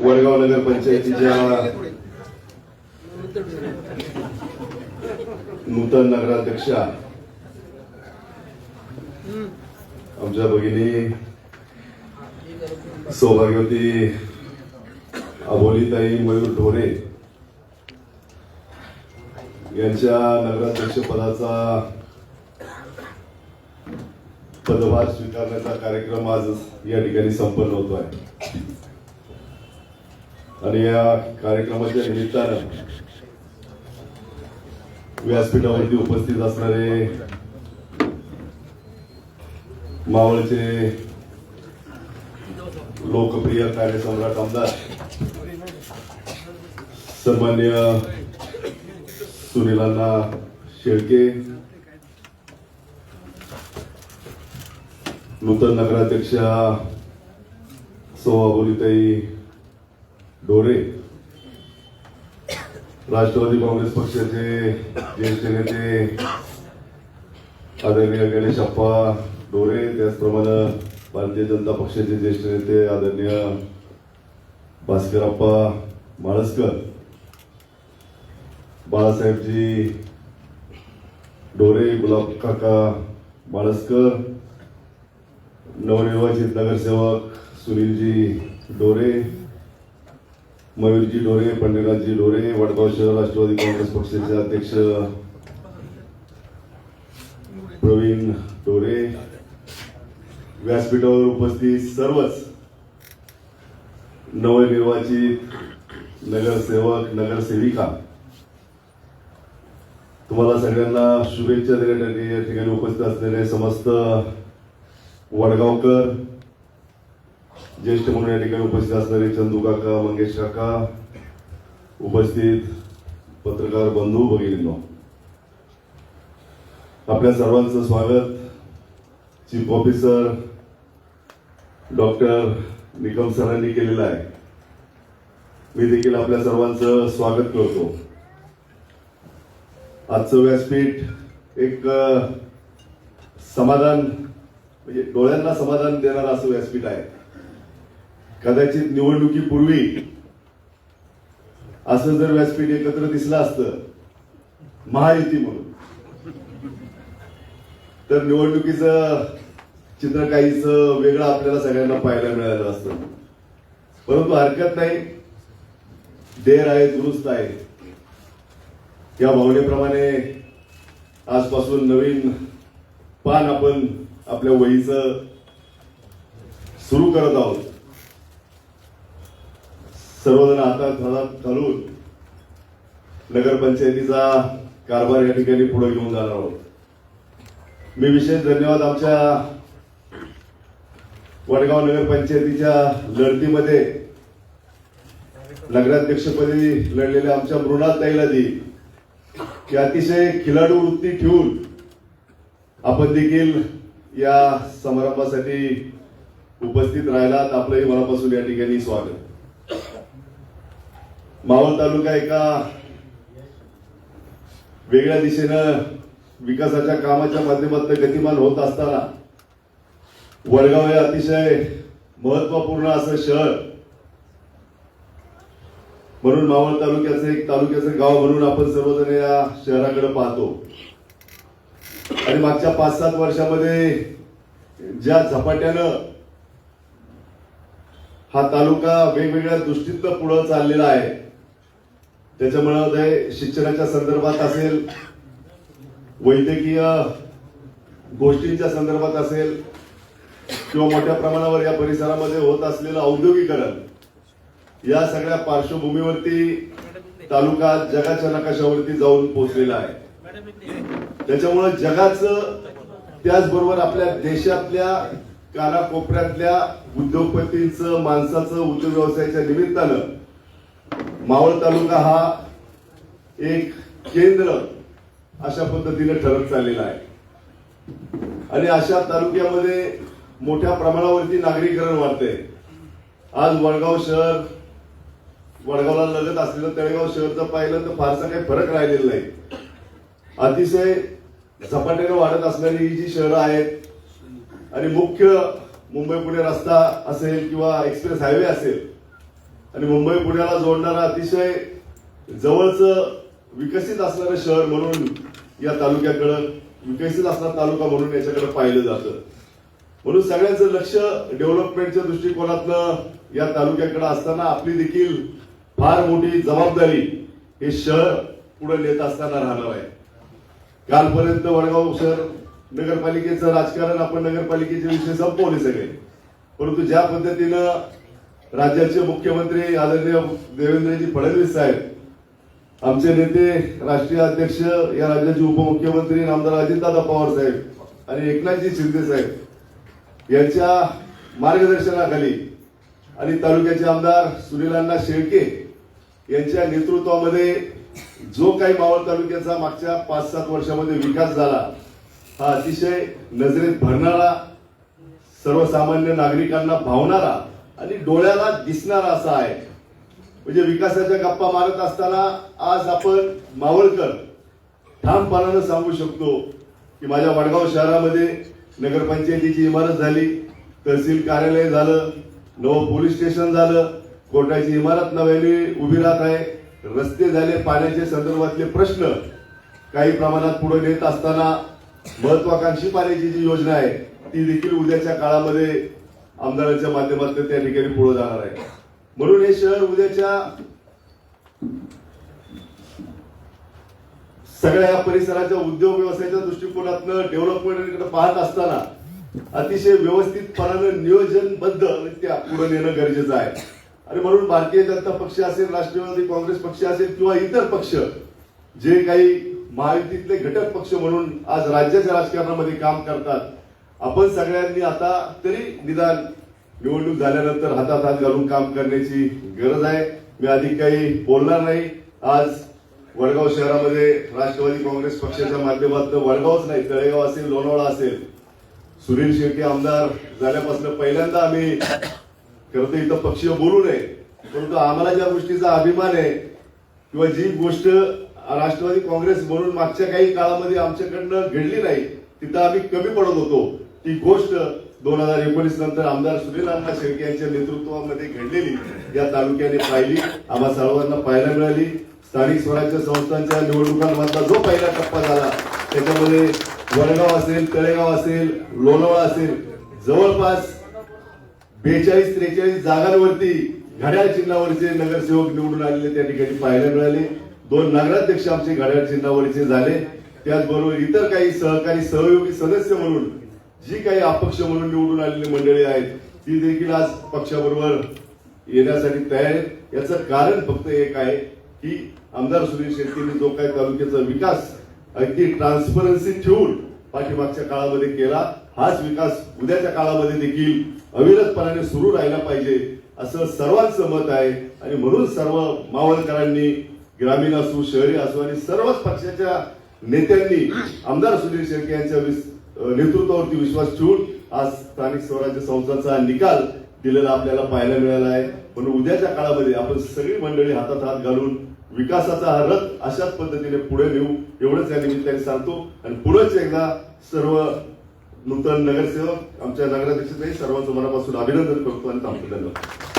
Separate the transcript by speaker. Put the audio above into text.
Speaker 1: वडगाव नगर पंचायतीच्या नूतन नगराध्यक्षा. आमच्या भगिनी सौभाग्यवती अबोलीताई मयूर ढोरे यांच्या नगराध्यक्ष पदाचा पदभार स्वीकारण्याचा कार्यक्रम आज या ठिकाणी संपन्न होतो आहे आणि या कार्यक्रमाच्या निमित्तानं व्यासपीठावरती उपस्थित असणारे मावळचे लोकप्रिय कार्यसम्राट आमदार सन्मान्य सुनीलांना शेळके नूतन नगराध्यक्षा सोहाबोलीताई डोरे. राष्ट्रवादी काँग्रेस पक्षाचे ज्येष्ठ नेते आदरणीय गणेश अप्पा डोरे त्याचप्रमाणे भारतीय जनता पक्षाचे ज्येष्ठ नेते आदरणीय भास्करप्पा माळसकर. बाळासाहेबजी डोरे गुलाब काका माळसकर. नवनिर्वाचित नगरसेवक सुनीलजी डोरे. मयूरजी डोरे पंडितराजजी डोरे वडगाव शहर राष्ट्रवादी काँग्रेस पक्षाचे अध्यक्ष प्रवीण डोरे व्यासपीठावर उपस्थित सर्वच नवनिर्वाचित नगरसेवक नगरसेविका तुम्हाला सगळ्यांना शुभेच्छा देण्यासाठी या ठिकाणी उपस्थित असलेले समस्त वडगावकर ज्येष्ठ म्हणून या ठिकाणी उपस्थित असणारे चंदू काका मंगेश काका उपस्थित पत्रकार बंधू भगिनींनो आपल्या सर्वांचं स्वागत. चीफ ऑफिसर डॉक्टर निकम सरांनी केलेलं आहे. मी देखील आपल्या सर्वांचं स्वागत करतो. आजचं व्यासपीठ एक समाधान म्हणजे डोळ्यांना समाधान देणारं असं व्यासपीठ आहे. कदाचित निवडणुकीपूर्वी असं जर व्यासपीठ एकत्र दिसलं असतं महायुती म्हणून. तर निवडणुकीचं चित्र काहीच वेगळं आपल्याला सगळ्यांना पाहायला मिळालं असतं. परंतु हरकत नाही देर आहे दुरुस्त आहे. या भावनेप्रमाणे आजपासून नवीन पान आपण आपल्या वहीचं सुरू करत आहोत. सर्वजण हातात हातात घालून नगरपंचायतीचा कारभार या ठिकाणी पुढे घेऊन जाणार आहोत. मी विशेष धन्यवाद आमच्या वडगाव नगरपंचायतीच्या लढतीमध्ये नगराध्यक्षपदी लढलेल्या आमच्या मृणाल ताईला की अतिशय खिलाडू वृत्ती ठेवून आपण देखील या समारंभासाठी उपस्थित राहिलात. आपलंही मनापासून या ठिकाणी स्वागत. मावळ तालुका एका वेगळ्या दिशेनं विकासाच्या कामाच्या माध्यमातून गतिमान होत असताना वडगाव हे अतिशय महत्त्वपूर्ण असं शहर म्हणून मावळ तालुक्याचं एक तालुक्याचं गाव म्हणून आपण सर्वजण या शहराकडे पाहतो. आणि मागच्या पाच सात वर्षामध्ये ज्या झपाट्यानं हा तालुका वेगवेगळ्या दृष्टीतनं पुढं चाललेला आहे त्याच्यामुळे शिक्षणाच्या संदर्भात असेल वैद्यकीय गोष्टींच्या संदर्भात असेल किंवा मोठ्या प्रमाणावर या परिसरामध्ये होत असलेलं औद्योगिकरण या सगळ्या पार्श्वभूमीवरती तालुका जगाच्या नकाशावरती जाऊन पोहोचलेला आहे. त्याच्यामुळं जगाचं त्याचबरोबर आपल्या देशातल्या कानाकोपऱ्यातल्या उद्योगपतींचं माणसाचं उद्योग व्यवसायाच्या निमित्तानं मावळ तालुका हा एक केंद्र अशा पद्धतीने ठरत चाललेला आहे. आणि अशा तालुक्यामध्ये मोठ्या प्रमाणावरती नागरीकरण वाढते आज वडगाव शहर वडगावला लगत असलेलं तळेगाव शहरचं पाहिलं तर फारसा काही फरक राहिलेला नाही. अतिशय झपाट्याने वाढत असणारी ही जी शहरं आहेत आणि मुख्य मुंबई पुणे रस्ता असेल किंवा एक्सप्रेस हायवे असेल आणि मुंबई पुण्याला जोडणारा अतिशय जवळचं विकसित असणारं शहर म्हणून या तालुक्याकडं विकसित असणारा तालुका म्हणून याच्याकडे पाहिलं जातं. म्हणून सगळ्यांचं लक्ष डेव्हलपमेंटच्या दृष्टिकोनातनं या तालुक्याकडे असताना आपली देखील फार मोठी जबाबदारी हे शहर पुढे नेत असताना राहणार आहे. कालपर्यंत वडगाव शहर नगरपालिकेचं राजकारण आपण नगरपालिकेचे विषय संपवले सगळे. परंतु ज्या पद्धतीनं राज्याचे मुख्यमंत्री आदरणीय देवेंद्रजी फडणवीस साहेब आमचे नेते राष्ट्रीय अध्यक्ष या राज्याचे उपमुख्यमंत्री नामदार अजितदादा पवार साहेब आणि एकनाथजी शिंदे साहेब यांच्या मार्गदर्शनाखाली आणि तालुक्याचे आमदार सुनीलांना शेळके यांच्या नेतृत्वामध्ये जो काही मावळ तालुक्याचा मागच्या पाच सात वर्षामध्ये विकास झाला हा अतिशय नजरेत भरणारा सर्वसामान्य नागरिकांना भावणारा आणि डोळ्याला दिसणारा असा आहे. म्हणजे विकासाच्या गप्पा मारत असताना आज आपण मावळकर ठामपणानं सांगू शकतो की माझ्या वडगाव शहरामध्ये नगरपंचायतीची इमारत झाली तहसील कार्यालय झालं नवं पोलीस स्टेशन झालं कोर्टाची इमारत नव्याने उभी राहत आहे. रस्ते झाले पाण्याच्या संदर्भातले प्रश्न काही प्रमाणात पुढे नेत असताना महत्वाकांक्षी पाण्याची जी योजना आहे ती देखील उद्याच्या काळामध्ये आमदारांच्या माध्यमातून त्या ठिकाणी पुढे जाणार आहे. म्हणून हे शहर उद्याच्या सगळ्या या परिसराच्या उद्योग व्यवसायाच्या दृष्टिकोनातनं डेव्हलपमेंटकडे पाहत असताना अतिशय व्यवस्थितपणानं नियोजनबद्धरित्या पुढे नेणं गरजेचं आहे. आणि म्हणून भारतीय जनता पक्ष असेल राष्ट्रवादी काँग्रेस पक्ष असेल किंवा इतर पक्ष जे काही महायुतीतले घटक पक्ष म्हणून आज राज्याच्या राजकारणामध्ये काम करतात आपण सगळ्यांनी आता तरी निदान निवडणूक झाल्यानंतर हातात हात घालून काम करण्याची गरज आहे. मी अधिक काही बोलणार नाही. आज वडगाव शहरामध्ये राष्ट्रवादी काँग्रेस पक्षाच्या माध्यमातून वडगावच नाही तळेगाव असेल लोणावळा असेल. सुनील शेट्टी आमदार झाल्यापासून पहिल्यांदा आम्ही खरं तर इथं पक्षीय बोलू नये परंतु आम्हाला ज्या गोष्टीचा अभिमान आहे किंवा जी गोष्ट राष्ट्रवादी काँग्रेस म्हणून मागच्या काही काळामध्ये आमच्याकडनं घडली नाही तिथं आम्ही कमी पडत होतो. ती गोष्ट दोन हजार एकोणीस नंतर आमदार सुनील शेळके यांच्या नेतृत्वामध्ये घडलेली. या तालुक्याने पाहिली. आम्हा सर्वांना पाहायला मिळाली. स्थानिक स्वराज्य संस्थांच्या निवडणुकांमधला जो पहिला टप्पा झाला त्याच्यामध्ये वडगाव असेल तळेगाव असेल लोणावळा असेल जवळपास बेचाळीस त्रेचाळीस जागांवरती घड्याळ चिन्हावरचे नगरसेवक निवडून आलेले त्या ठिकाणी पाहायला मिळाले. दोन नगराध्यक्ष आमचे घड्याळ चिन्हावरचे झाले. त्याचबरोबर इतर काही सहकारी सहयोगी सदस्य म्हणून जी काही अपक्ष म्हणून निवडून आलेली मंडळी आहेत ती देखील आज पक्षाबरोबर येण्यासाठी तयार आहेत. याचं कारण फक्त एक आहे की आमदार सुनील शेट्टीने जो काही तालुक्याचा विकास अगदी ट्रान्सपरन्सी ठेवून पाठीमागच्या काळामध्ये केला हाच विकास उद्याच्या काळामध्ये देखील अविरतपणाने सुरू राहिला पाहिजे असं सर्वांचं मत आहे. आणि म्हणून सर्व मावळकरांनी ग्रामीण असो शहरी असो आणि सर्वच पक्षाच्या नेत्यांनी आमदार सुनील शेळके यांच्या नेतृत्वावरती विश्वास ठेवून आज स्थानिक स्वराज्य संस्थांचा निकाल दिलेला आपल्याला पाहायला मिळाला आहे. म्हणून उद्याच्या काळामध्ये आपण सगळी मंडळी हातात हात घालून विकासाचा हा रथ अशाच पद्धतीने पुढे नेऊ एवढंच या निमित्ताने सांगतो. आणि पुढेच एकदा सर्व नूतन नगरसेवक आमच्या नगराध्यक्षांनाही सर्वांचं मनापासून अभिनंदन करतो आणि थांबतो. धन्यवाद.